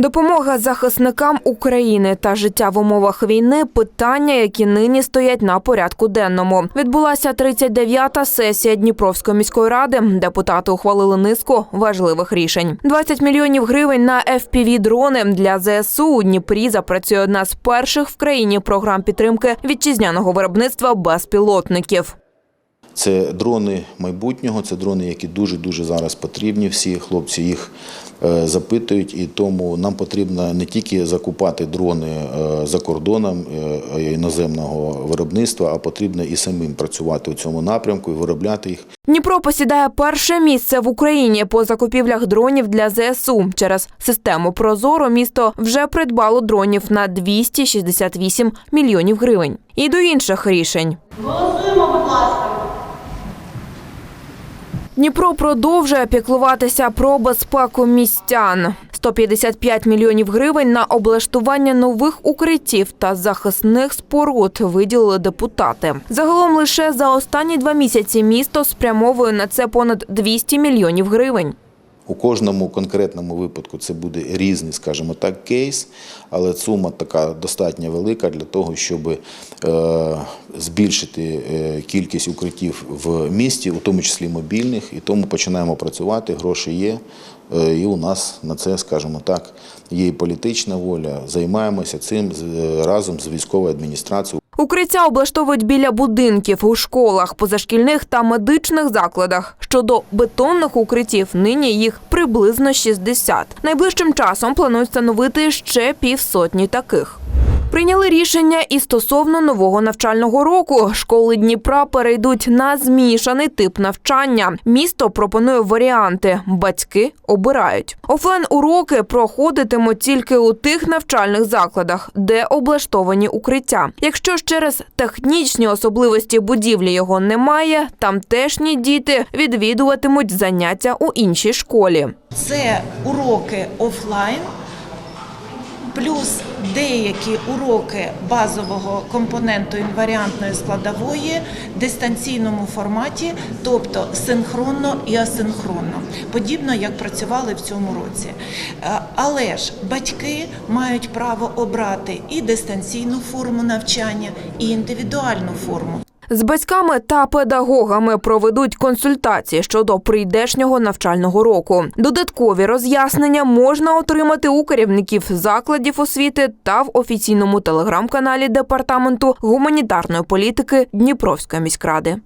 Допомога захисникам України та життя в умовах війни питання, які нині стоять на порядку денному. Відбулася 39-та сесія Дніпровської міської ради. Депутати ухвалили низку важливих рішень. 20 мільйонів гривень на fpv дрони для ЗСУ у Дніпрі запрацює одна з перших в країні програм підтримки вітчизняного виробництва безпілотників. Це дрони майбутнього, це дрони, які дуже дуже зараз потрібні. Всі хлопці їх е, запитують, і тому нам потрібно не тільки закупати дрони е, за кордоном е, іноземного виробництва, а потрібно і самим працювати у цьому напрямку і виробляти їх. Дніпро посідає перше місце в Україні по закупівлях дронів для ЗСУ. Через систему Прозоро місто вже придбало дронів на 268 мільйонів гривень. І до інших рішень. Голосуємо, будь ласка. Дніпро продовжує піклуватися про безпеку містян. 155 мільйонів гривень на облаштування нових укриттів та захисних споруд виділили депутати. Загалом лише за останні два місяці місто спрямовує на це понад 200 мільйонів гривень. У кожному конкретному випадку це буде різний, скажімо так, кейс, але сума така достатньо велика для того, щоб е, збільшити е, кількість укриттів в місті, у тому числі мобільних, і тому починаємо працювати. Гроші є, е, і у нас на це, скажімо так, є і політична воля. Займаємося цим разом з військовою адміністрацією. Укриття облаштовують біля будинків, у школах, позашкільних та медичних закладах. Щодо бетонних укриттів, нині їх приблизно 60. Найближчим часом планують встановити ще півсотні таких. Прийняли рішення і стосовно нового навчального року. Школи Дніпра перейдуть на змішаний тип навчання. Місто пропонує варіанти. Батьки обирають. Офлайн уроки проходитимуть тільки у тих навчальних закладах, де облаштовані укриття. Якщо ж через технічні особливості будівлі його немає, тамтешні діти відвідуватимуть заняття у іншій школі. Це уроки офлайн, плюс деякі уроки базового компоненту інваріантної складової в дистанційному форматі, тобто синхронно і асинхронно, подібно як працювали в цьому році. Е, Але ж батьки мають право обрати і дистанційну форму навчання, і індивідуальну форму. З батьками та педагогами проведуть консультації щодо прийдешнього навчального року. Додаткові роз'яснення можна отримати у керівників закладів освіти та в офіційному телеграм-каналі департаменту гуманітарної політики Дніпровської міськради.